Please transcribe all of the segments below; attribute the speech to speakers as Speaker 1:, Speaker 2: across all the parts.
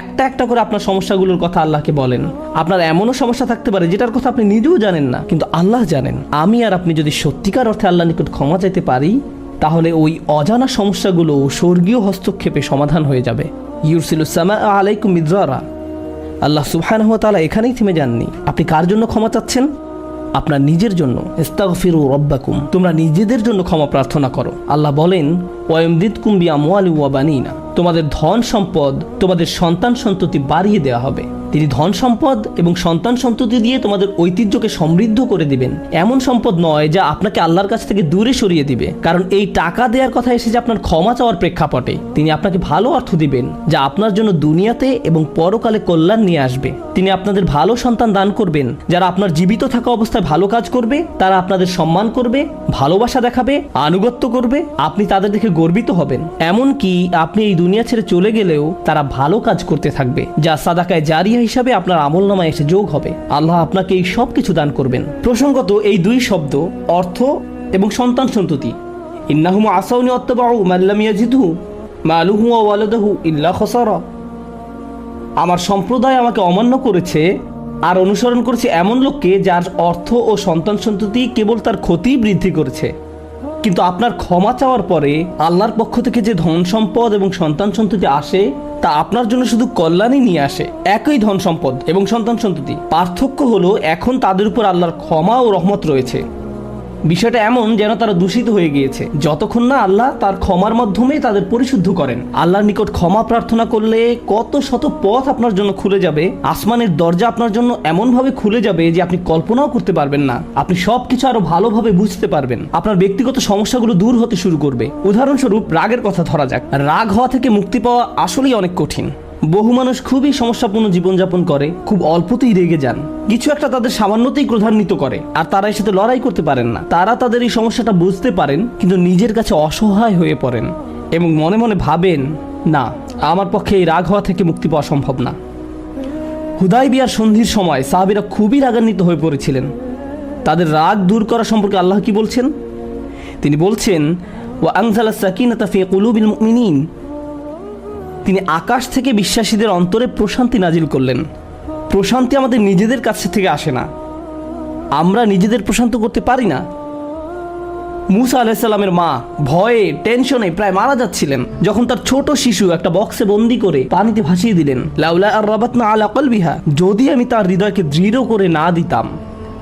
Speaker 1: একটা একটা করে আপনার সমস্যাগুলোর কথা আল্লাহকে বলেন। আপনার এমনও সমস্যা থাকতে পারে, যেটার কথা আপনি নিজেও জানেন না, কিন্তু আল্লাহ জানেন। আমি আর আপনি যদি সত্যিকার অর্থে আল্লাহ নিকট ক্ষমা চাইতে পারি, তাহলে ওই অজানা সমস্যাগুলো স্বর্গীয় হস্তক্ষেপে সমাধান হয়ে যাবে। ইউরসিলুসামা আলাইকুম মিজরা আল্লাহ সুবহানাহু ওয়া এখানেই থেমে যাননি। আপনি কার জন্য ক্ষমা চাচ্ছেন? আপনার নিজের জন্য। ইস্তাগফিরু রব্বাকুম। তোমরা নিজেদের জন্য ক্ষমা প্রার্থনা করো। আল্লাহ বলেন ওয়াইমদিদ কুম্বি আমওয়ালি ওয়া বানিনা। তোমাদের ধন সম্পদ তোমাদের সন্তান সন্ততি বাড়িয়ে দেওয়া হবে। তিনি ধন সম্পদ এবং সন্তান সন্ততি দিয়ে তোমাদের ঐতিহ্যকে সমৃদ্ধ করে দিবেন। এমন সম্পদ নয় যা আপনাকে আল্লাহর কাছ থেকে দূরে সরিয়ে দিবে। কারণ এই টাকা দেওয়ার কথা এসেছে আপনার ক্ষমা চাওয়ার প্রেক্ষাপটে। তিনি আপনাকে ভালো অর্থ দিবেন, যা আপনার জন্য দুনিয়াতে এবং পরকালে কল্যাণ নিয়ে আসবে। তিনি আপনাদের ভালো সন্তান দান করবেন। যারা আপনার জীবিত থাকা অবস্থায় ভালো কাজ করবে, তারা আপনাদের সম্মান করবে, ভালোবাসা দেখাবে, আনুগত্য করবে, আপনি তাদের দেখে গর্বিত হবেন। এমন কি আপনি এই দুনিয়া ছেড়ে চলে গেলেও তারা ভালো কাজ করতে থাকবে, যা সাদাকায় জারিয়া হিসাবে আপনার আমল নামায় এসে যোগ হবে। আল্লাহ আপনাকে এই সব কিছু দান করবেন। প্রসঙ্গত, এই দুই শব্দ অর্থ এবং সন্তান সন্ততি। ইন্নাহুম আসাউনি অত্তবাউ মাল্লাম ইয়াজিদু মালুহু ওয়া ওয়ালাদাহু ইল্লা খসারা। আমার সম্প্রদায় আমাকে অমান্য করেছে আর অনুসরণ করেছে এমন লোককে যার অর্থ ও সন্তান সন্ততি কেবল তার ক্ষতি বৃদ্ধি করেছে। কিন্তু আপনার ক্ষমা চাওয়ার পরে আল্লাহর পক্ষ থেকে যে ধন সম্পদ এবং সন্তান সন্ততি আসে, তা আপনার জন্য শুধু কল্যাণই নিয়ে আসে। একই ধন সম্পদ এবং সন্তান সন্ততি। পার্থক্য হলো এখন তাদের উপর আল্লাহর ক্ষমা ও রহমত রয়েছে। বিষয়টা এমন যেন তারা দূষিত হয়ে গিয়েছে। যতক্ষণ না আল্লাহ তার ক্ষমার মাধ্যমে তাদের পরিশুদ্ধ করেন। আল্লাহর নিকট ক্ষমা প্রার্থনা করলে কত শত পথ আপনার জন্য খুলে যাবে, আসমানের দরজা আপনার জন্য এমনভাবে খুলে যাবে যে আপনি কল্পনাও করতে পারবেন না। আপনি সব কিছু আরও ভালোভাবে বুঝতে পারবেন। আপনার ব্যক্তিগত সমস্যাগুলো দূর হতে শুরু করবে। উদাহরণস্বরূপ, রাগের কথা ধরা যাক। রাগ হওয়া থেকে মুক্তি পাওয়া আসলেই অনেক কঠিন। বহু মানুষ খুবই সমস্যাপূর্ণ জীবনযাপন করে, খুব অল্পতেই রেগে যান। কিছু একটা তাদের সামান্যতেই ক্রধান্বিত করে, আর তারা এর সাথে লড়াই করতে পারেন না। তারা তাদের এই সমস্যাটা বুঝতে পারেন, কিন্তু নিজের কাছে অসহায় হয়ে পড়েন এবং মনে মনে ভাবেন, না, আমার পক্ষে এই রাগ হওয়া থেকে মুক্তি পাওয়া সম্ভব না। হুদাই বিয়ার সন্ধির সময় সাহাবিরা খুবই রাগান্বিত হয়ে পড়েছিলেন। তাদের রাগ দূর করা সম্পর্কে আল্লাহ কি বলছেন? তিনি বলছেন ও আংসালা সাকিনাতা ফি কুলুবিল মুমিনিন। তিনি আকাশ থেকে বিশ্বাসীদের অন্তরে প্রশান্তি নাজিল করলেন। প্রশান্তি আমাদের নিজেদের কাছ থেকে আসে না। আমরা নিজেদের প্রশান্ত করতে পারি না। মুসা আলাহিসাল্লামের মা ভয়ে, টেনশনে প্রায় মারা যাচ্ছিলেন। যখন তার ছোট শিশু একটা বক্সে বন্দি করে পানিতে ভাসিয়ে দিলেন, লাউলা আর রাবাতনা আলা কলবিহা, যদি আমি তার হৃদয়কে দৃঢ় করে না দিতাম,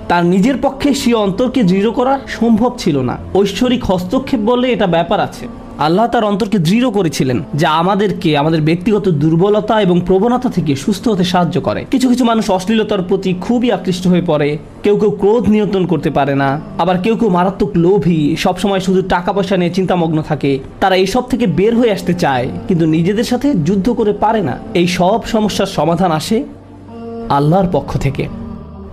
Speaker 1: তার নিজের পক্ষে সে অন্তরকে দৃঢ় করা সম্ভব ছিল না। ঐশ্বরিক হস্তক্ষেপ বলে এটা ব্যাপার আছে। আল্লাহ তার অন্তরকে দৃঢ় করেছিলেন যা আমাদেরকে আমাদের ব্যক্তিগত দুর্বলতা এবং প্রবণতা থেকে সুস্থ হতে সাহায্য করে। কিছু কিছু মানুষ অশ্লীলতার প্রতি খুবই আকৃষ্ট হয়ে পড়ে। কেউ কেউ ক্রোধ নিয়ন্ত্রণ করতে পারে না। আবার কেউ কেউ মারাত্মক লোভী, সবসময় শুধু টাকা পয়সা নিয়ে চিন্তামগ্ন থাকে। তারা এইসব থেকে বের হয়ে আসতে চায়, কিন্তু নিজেদের সাথে যুদ্ধ করে পারে না। এই সব সমস্যার সমাধান আসে আল্লাহর পক্ষ থেকে।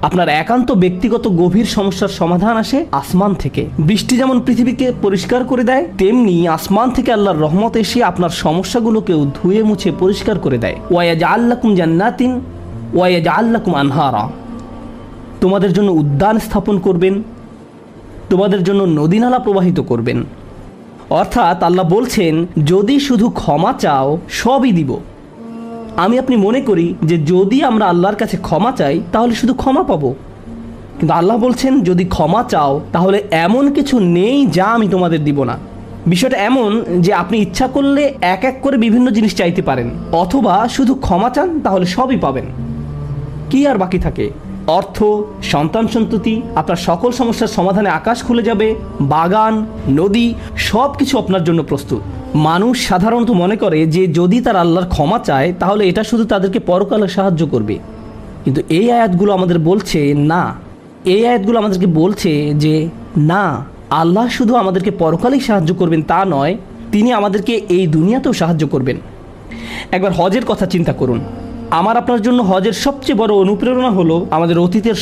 Speaker 1: আপনার একান্ত ব্যক্তিগত গভীর সমস্যার সমাধান আসে আসমান থেকে। বৃষ্টি যেমন পৃথিবীকে পরিষ্কার করে দেয়, তেমনি আসমান থেকে আল্লাহর রহমত এসে আপনার সমস্যাগুলোকেও ধুয়ে মুছে পরিষ্কার করে দেয়। ওয়াজ আল্লাকুম জান্নাতিন ওয়াজ আল্লাকুম আনহারা। তোমাদের জন্য উদ্যান স্থাপন করবেন, তোমাদের জন্য নদীনালা প্রবাহিত করবেন। অর্থাৎ আল্লাহ বলছেন, যদি শুধু ক্ষমা চাও, সবই দিব। আমি আপনি মনে করি যে যদি আমরা আল্লাহর কাছে ক্ষমা চাই, তাহলে শুধু ক্ষমা পাবো। কিন্তু আল্লাহ বলছেন, যদি ক্ষমা চাও, তাহলে এমন কিছু নেই যা আমি তোমাদের দিব না। বিষয়টা এমন যে আপনি ইচ্ছা করলে এক এক করে বিভিন্ন জিনিস চাইতে পারেন, অথবা শুধু ক্ষমা চান, তাহলে সবই পাবেন। কি আর বাকি থাকে? অর্থ, সন্তান সন্ততি, আপনার সকল সমস্যার সমাধানে আকাশ খুলে যাবে, বাগান, নদী সব কিছু আপনার জন্য প্রস্তুত। মানুষ সাধারণত মনে করে যে যদি তার আল্লাহর ক্ষমা চায়, তাহলে এটা শুধু তাদেরকে পরকালে সাহায্য করবে। কিন্তু এই আয়াতগুলো আমাদের বলছে, না। এই আয়াতগুলো আমাদেরকে বলছে যে, না, আল্লাহ শুধু আমাদেরকে পরকালেই সাহায্য করবেন তা নয়, তিনি আমাদেরকে এই দুনিয়াতেও সাহায্য করবেন। একবার হজের কথা চিন্তা করুন। আমার আপনার জন্য হজের সবচেয়ে বড় অনুপ্রেরণা হলো আমাদের অতীতের